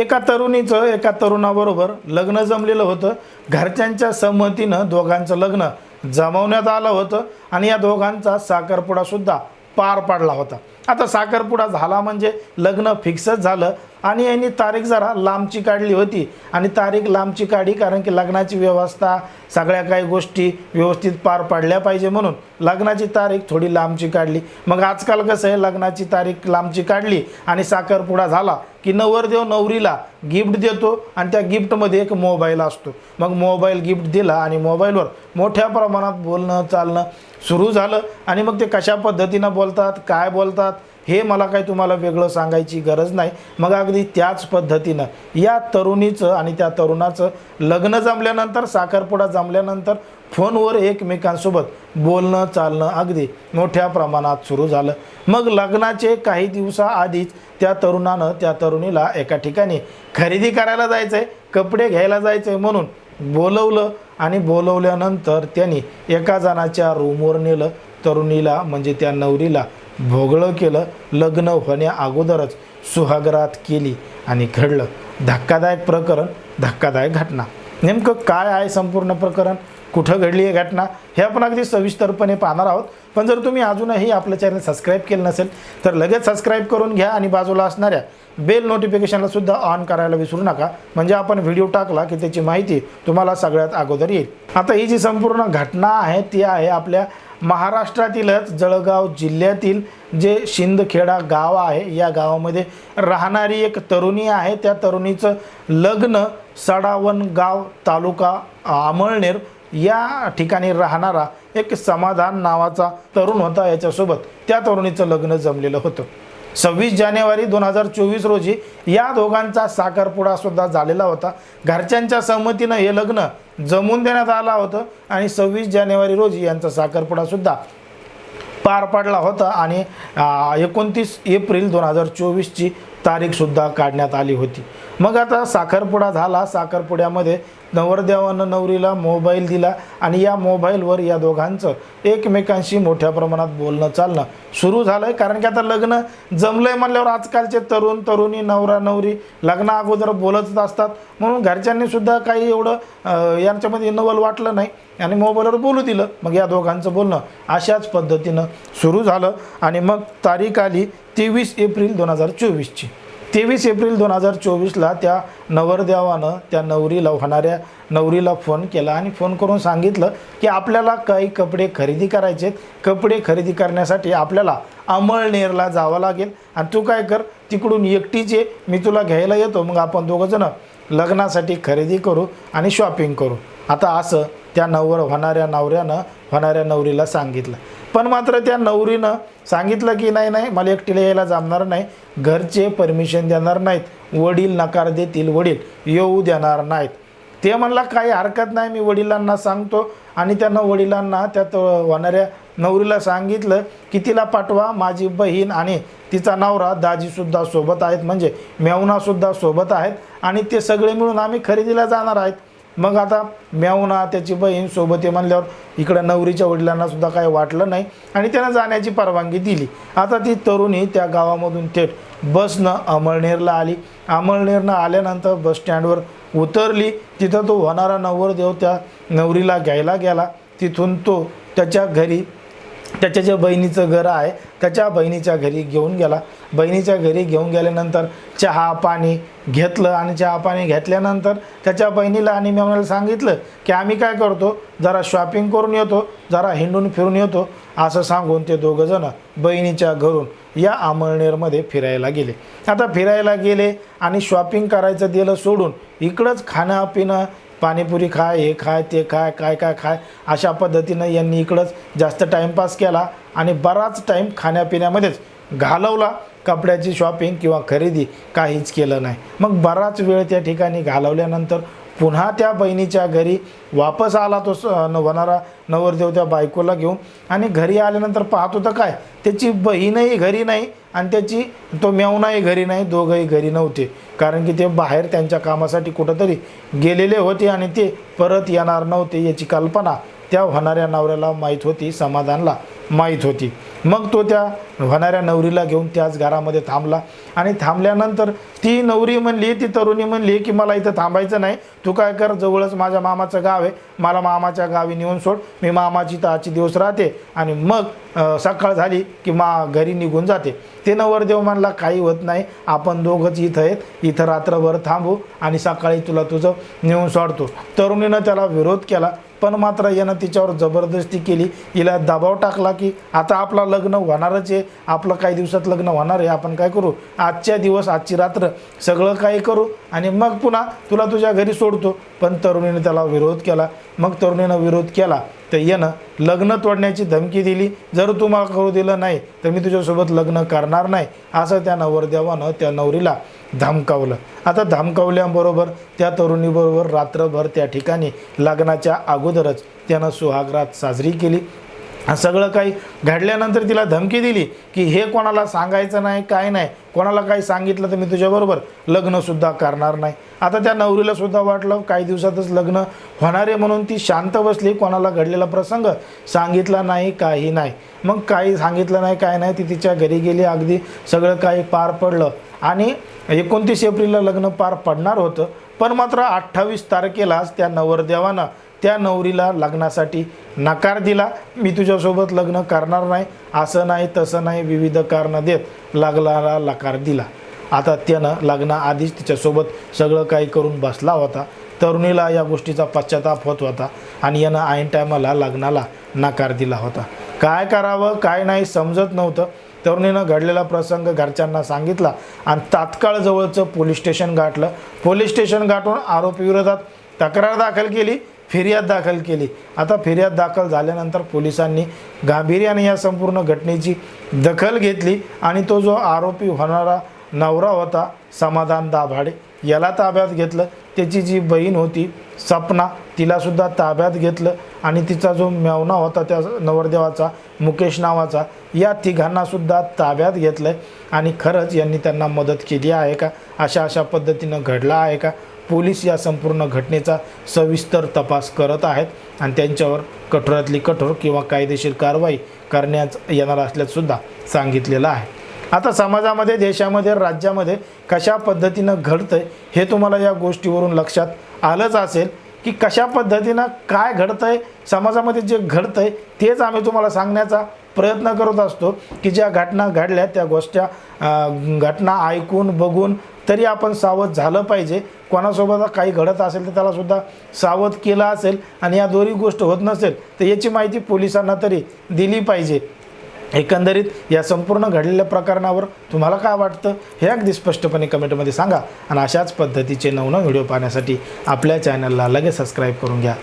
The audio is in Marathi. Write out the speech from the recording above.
एका तरुणीचं एका तरुणाबरोबर लग्न जमलेलं होतं. घरच्यांच्या संमतीनं दोघांचं लग्न जमवण्यात आलं होतं आणि या दोघांचा साखरपुडासुद्धा पार पाडला होता. आता साखरपुडा झाला म्हणजे लग्न फिक्सच झालं आणि यांनी तारीख जरा लांबची काढली होती. आणि तारीख लांबची काढी कारण की लग्नाची व्यवस्था सगळ्या काही गोष्टी व्यवस्थित पार पाडल्या पाहिजे म्हणून लग्नाची तारीख थोडी लांबची काढली. मग आजकाल कसं आहे लग्नाची तारीख लांबची काढली आणि साखरपुडा झाला की नवरदेव नवरीला गिफ्ट देतो आणि त्या गिफ्टमध्ये एक मोबाईल असतो. मग मोबाईल गिफ्ट दिला आणि मोबाईलवर मोठ्या प्रमाणात बोलणं चालणं सुरू झालं. आणि मग ते कशा पद्धतीनं बोलतात काय बोलतात हे मला काही तुम्हाला वेगळं सांगायची गरज नाही. मग अगदी त्याच पद्धतीनं या तरुणीचं आणि त्या तरुणाचं लग्न जमल्यानंतर साखरपुडा जमल्यानंतर फोनवर एकमेकांसोबत बोलणं चालणं अगदी मोठ्या प्रमाणात सुरू झालं. मग लग्नाचे काही दिवसाआधीच त्या तरुणानं त्या तरुणीला एका ठिकाणी खरेदी करायला जायचं आहे कपडे घ्यायला जायचं आहे म्हणून बोलवलं आणि बोलवल्यानंतर त्यांनी एका जणाच्या रूमवर नेलं. तरुणीला म्हणजे त्या नवरीला भोगळं केलं. लग्न होण्या अगोदरच सुहागरात केली आणि घडलं. धक्कादायक प्रकरण धक्कादायक घटना. नेमकं काय आहे संपूर्ण प्रकरण? कुठं घडली आहे घटना हे आपण अगदी सविस्तरपणे पाहणार आहोत. पण जर तुम्ही अजूनही आपलं चॅनल सबस्क्राईब केलं नसेल तर लगेच सबस्क्राईब करून घ्या आणि बाजूला असणाऱ्या बेल नोटिफिकेशनला सुद्धा ऑन करायला विसरू नका. म्हणजे आपण व्हिडिओ टाकला की त्याची माहिती तुम्हाला सगळ्यात अगोदर येईल. आता ही जी संपूर्ण घटना आहे ती आहे आपल्या महाराष्ट्रातीलच जळगाव जिल्ह्यातील जे शिंदखेडा गाव आहे या गावामध्ये राहणारी एक तरुणी आहे. त्या तरुणीचं लग्न सडावन गाव तालुका आमळनेर या ठिकाणी राहणारा एक समाधान नावाचा तरुण होता याच्यासोबत. त्या तरुणीचं लग्न जमलेलं होतं. सव्वीस जानेवारी दोन हजार चोवीस रोजी या दोघांचा साखरपुडासुद्धा झालेला होता. घरच्यांच्या संमतीनं हे लग्न जमून देण्यात आलं होतं आणि सव्वीस जानेवारी रोजी यांचा साखरपुडासुद्धा पार पडला होता आणि एकोणतीस एप्रिल दोन हजार चोवीसची तारीखसुद्धा काढण्यात आली होती. मग आता साखरपुडा झाला. साखरपुड्यामध्ये नवरदेवानं नवरीला मोबाईल दिला आणि या मोबाईलवर या दोघांचं एकमेकांशी मोठ्या प्रमाणात बोलणं चालणं सुरू झालं आहे कारण की आता लग्न जमलं आहे म्हणल्यावर आजकालचे तरुण तरुणी नवरा नवरी लग्ना अगोदर बोलतच असतात. म्हणून घरच्यांनीसुद्धा काही एवढं यांच्यामध्ये इनोवल वाटलं नाही. आणि मोबाईलवर बोलू दिलं. मग या दोघांचं बोलणं अशाच पद्धतीनं सुरू झालं. आणि मग तारीख आली तेवीस एप्रिल दोन हजार चोवीसची. तेवीस एप्रिल दोन हजार चोवीसला त्या नवरदेवानं त्या नवरीला होणाऱ्या नवरीला फोन केला आणि फोन करून सांगितलं की आपल्याला काही कपडे खरेदी करायचे आहेत. कपडे खरेदी करण्यासाठी आपल्याला अमळनेरला जावं लागेल. आणि तू काय कर तिकडून एकटीच ये मी तुला घ्यायला येतो. मग आपण दोघंजणं लग्नासाठी खरेदी करू आणि शॉपिंग करू. आता असं त्या नवर होणाऱ्या नवऱ्यानं होणाऱ्या नवरीला सांगितलं. पण मात्र त्या नवरीनं सांगितलं की नाही नाही मला एकटीला यायला जमणार नाही. घरचे परमिशन देणार नाहीत. वडील नकार देतील वडील येऊ देणार नाहीत. ते म्हणला काही हरकत नाही मी वडिलांना सांगतो. आणि त्यांना वडिलांना त्यात होणाऱ्या नवरीला सांगितलं की तिला पाठवा माझी बहीण आणि तिचा नवरा दाजीसुद्धा सोबत आहेत. म्हणजे मेवनासुद्धा सोबत आहेत. आणि ते सगळे मिळून आम्ही खरेदीला जाणार आहेत. मग आता मेवना त्याची बहीण सोबत आहे म्हणल्यावर इकडं नवरीच्या वडिलांना सुद्धा काही वाटलं नाही आणि त्यांना जाण्याची परवानगी दिली. आता ती तरुणी त्या गावामधून थेट बसनं अमळनेरला आली. अमळनेरनं आल्यानंतर बस स्टँडवर उतरली. तिथं तो होणारा नवरदेव त्या नवरीला घ्यायला गेला. तिथून तो त्याच्या घरी त्याच्या जे बहिणीचं घर आहे त्याच्या बहिणीच्या घरी घेऊन गेला. बहिणीच्या घरी घेऊन गेल्यानंतर चहा पाणी घेतलं आणि चहा पाणी घेतल्यानंतर त्याच्या बहिणीला आणि मेवण्याला सांगितलं की आम्ही काय करतो जरा शॉपिंग करून येतो जरा हिंडून फिरून येतो असं सांगून ते दोघंजणं बहिणीच्या घरून या अमळनेरमध्ये फिरायला गेले. आता फिरायला गेले आणि शॉपिंग करायचं दिलं सोडून इकडंच खाणं पिणं पाणीपुरी खाय हे खाय ते खाय काय काय खाय. अशा पद्धतीनं यांनी इकडंच जास्त टाईमपास केला आणि बराच टाईम खाण्यापिण्यामध्येच घालवला. कपड्याची शॉपिंग किंवा खरेदी काहीच केलं नाही. मग बराच वेळ त्या ठिकाणी घालवल्यानंतर पुन्हा त्या बहिणीच्या घरी वापस आला तो स न- होणारा नवरदेव त्या बायकोला घेऊन. आणि घरी आल्यानंतर पाहत होतं काय? त्याची बहीणही घरी नाही आणि त्याची तो मेवणाही घरी नाही दोघंही घरी नव्हते. कारण की ते बाहेर त्यांच्या कामासाठी कुठंतरी गेलेले होते आणि ते परत येणार नव्हते याची कल्पना त्या होणाऱ्या नवऱ्याला माहीत होती समाधानला माहीत होती. मग तो त्या होणाऱ्या नवरीला घेऊन त्याच घरामध्ये थांबला आणि थांबल्यानंतर ती नवरी म्हणली ती तरुणी म्हणली की मला इथं थांबायचं नाही. तू काय कर जवळच माझ्या मामाचं गाव आहे. मला मामाच्या गावी नेऊन सोड. मी मामाची तर आजची दिवस राहते. आणि मग सकाळ झाली की मा घरी निघून जाते. ते नवरदेव म्हणला काही होत नाही. आपण दोघंच इथं आहेत. इथं रात्रभर थांबू आणि सकाळी तुला तुझं नेऊन सोडतो. तरुणीनं त्याला विरोध केला. पण मात्र यानं तिच्यावर जबरदस्ती केली. हिला दबाव टाकला की आता आपला लग्न होणारच आहे. आपलं काही दिवसात लग्न होणार आहे. आपण काय करू? आजच्या दिवस आजची रात्र सगळं काही करू आणि मग पुन्हा तुला तुझ्या घरी सोडतो. पण तरुणीने त्याला विरोध केला. मग तरुणीनं विरोध केला. तर यानं लग्न तोडण्याची धमकी दिली. जर तू मला करू दिलं नाही तर मी तुझ्यासोबत लग्न करणार नाही असं त्या नवरदेवानं त्या नवरीला धमकावलं. आता धमकावल्याबरोबर त्या तरुणीबरोबर रात्रभर त्या ठिकाणी लग्नाच्या अगोदरच त्यानं सुहागरात साजरी केली. सगळं काही घडल्यानंतर तिला धमकी दिली की हे कोणाला सांगायचं नाही काय नाही. कोणाला काही सांगितलं तर मी तुझ्याबरोबर लग्नसुद्धा करणार नाही. आता त्या नवरीलासुद्धा वाटलं काही दिवसातच लग्न होणार आहे म्हणून ती शांत बसली. कोणाला घडलेला प्रसंग सांगितला नाही काही नाही. मग काही सांगितलं नाही काय नाही ती तिच्या घरी गेली. अगदी सगळं काही पार पडलं. आणि एकोणतीस एप्रिलला लग्न पार पडणार होतं. पण मात्र अठ्ठावीस तारखेलाच त्या नवरदेवानं त्या नवरीला लग्नासाठी नकार दिला. मी तुझ्यासोबत लग्न करणार नाही. असं नाही तसं नाही विविध कारणं देत लग्नाला नकार दिला. आता त्यानं लग्नाआधीच तिच्यासोबत सगळं काही करून बसला होता. तरुणीला या गोष्टीचा पश्चाताप होत होता आणि यानं ऐन टायमाला लग्नाला नकार दिला होता. काय करावं काय नाही समजत नव्हतं. तरुणीनं घडलेला प्रसंग घरच्यांना सांगितला आणि तात्काळ जवळचं पोलीस स्टेशन गाठलं. पोलीस स्टेशन गाठून आरोपी विरोधात तक्रार दाखल केली फिर्याद दाखल केली. आता फिर्याद दाखल झाल्यानंतर पोलिसांनी गांभीर्याने या संपूर्ण घटनेची दखल घेतली आणि तो जो आरोपी होणारा नवरा होता समाधान दाभाडे याला ताब्यात घेतलं. त्याची जी बहीण होती सपना तिलासुद्धा ताब्यात घेतलं आणि तिचा जो मेवना होता त्या नवरदेवाचा मुकेश नावाचा या तिघांनासुद्धा ताब्यात घेतलं आहे आणि खरंच यांनी त्यांना मदत केली आहे का? अशा अशा पद्धतीनं घडला आहे का? पोलीस या संपूर्ण घटनेचा सविस्तर तपास करत आहेत आणि त्यांच्यावर कठोरातली कठोर किंवा कायदेशीर कारवाई करण्यात येणार असल्याचंसुद्धा सांगितलेलं आहे. आता समाजामध्ये देशामध्ये राज्यामध्ये कशा पद्धतीनं घडतं आहे हे तुम्हाला या गोष्टीवरून लक्षात आलंच असेल की कशा पद्धतीनं काय घडतं आहे समाजामध्ये जे घडतं आहे तेच आम्ही तुम्हाला सांगण्याचा प्रयत्न करत असतो की ज्या घटना घडल्या त्या गोष्टी घटना ऐकून बघून तरी आपण सावध झालं पाहिजे. कोणासोबत काही घडत असेल तर त्यालासुद्धा सावध केलं असेल आणि या दोन्ही गोष्ट होत नसेल तर याची माहिती पोलिसांना तरी दिली पाहिजे. एकंदरीत या संपूर्ण घडलेल्या प्रकरणावर तुम्हाला काय वाटतं हे अगदी स्पष्टपणे कमेंटमध्ये सांगा. आणि अशाच पद्धतीचे नवनव व्हिडिओ पाहण्यासाठी आपल्या चॅनलला लगेच सबस्क्राईब करून घ्या.